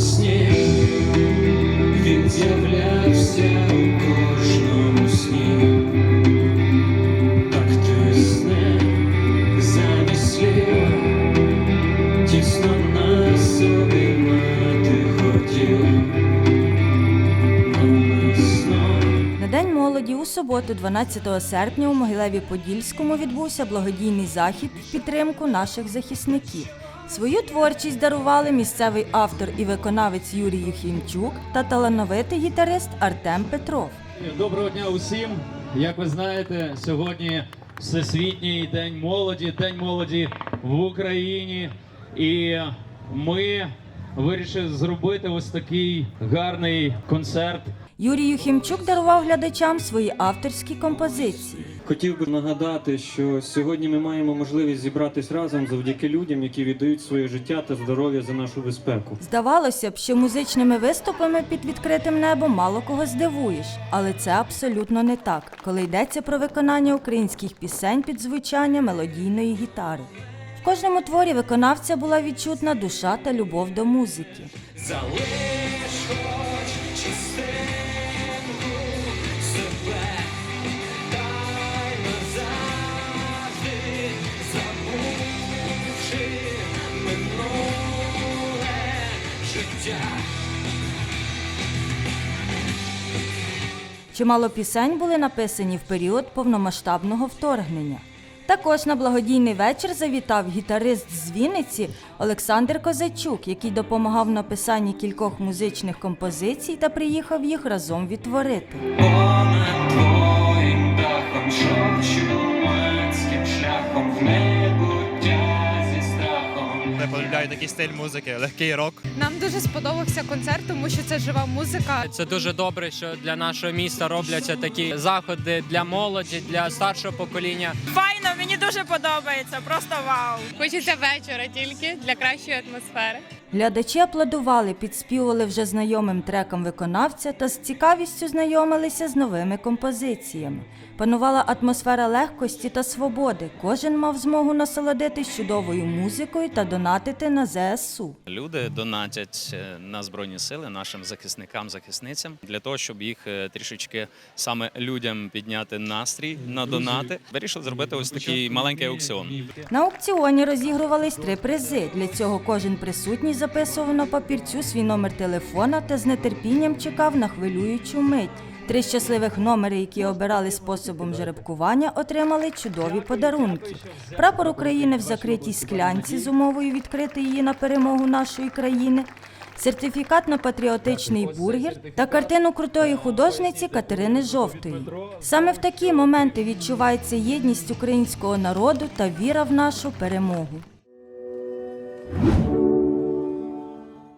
сні, він з'являвся у кожному сні, так тисне замість слів, тісно нас обіймати хотів. На День молоді у суботу, 12 серпня, у Могилеві-Подільському відбувся благодійний захід в підтримку наших захисників. Свою творчість дарували місцевий автор і виконавець Юрій Юхімчук та талановитий гітарист Артем Петров. Доброго дня усім. Як ви знаєте, сьогодні Всесвітній день молоді, День молоді в Україні. І ми вирішили зробити ось такий гарний концерт. Юрій Юхімчук дарував глядачам свої авторські композиції. Хотів би нагадати, що сьогодні ми маємо можливість зібратись разом завдяки людям, які віддають своє життя та здоров'я за нашу безпеку. Здавалося б, що музичними виступами під відкритим небом мало кого здивуєш, але це абсолютно не так, коли йдеться про виконання українських пісень під звучання мелодійної гітари. В кожному творі виконавця була відчутна душа та любов до музики. Чимало пісень були написані в період повномасштабного вторгнення. Також на благодійний вечір завітав гітарист з Вінниці Олександр Козачук, який допомагав в написанні кількох музичних композицій та приїхав їх разом відтворити. Понад твоїм дахом чумацьким шляхом в. Я полюбляю такий стиль музики, легкий рок. Нам дуже сподобався концерт, тому що це жива музика. Це дуже добре, що для нашого міста робляться такі заходи для молоді, для старшого покоління. Файно, мені дуже подобається, просто вау. Хочеться вечора тільки для кращої атмосфери. Глядачі аплодували, підспівували вже знайомим трекам виконавця та з цікавістю знайомилися з новими композиціями. Панувала атмосфера легкості та свободи. Кожен мав змогу насолодитись чудовою музикою та донатити на ЗСУ. Люди донатять е, на збройні сили нашим захисникам, захисницям для того, щоб їх е, трішечки саме людям підняти настрій на донати. Вирішили зробити ось такий маленький аукціон. На аукціоні розігрувались три призи. Для цього кожен присутній записував на папірцю свій номер телефона та з нетерпінням чекав на хвилюючу мить. Три щасливих номери, які обирали способом жеребкування, отримали чудові подарунки. Прапор України в закритій склянці з умовою відкрити її на перемогу нашої країни. Сертифікат на патріотичний бургер та картину крутої художниці Катерини Жовтої. Саме в такі моменти відчувається єдність українського народу та віра в нашу перемогу.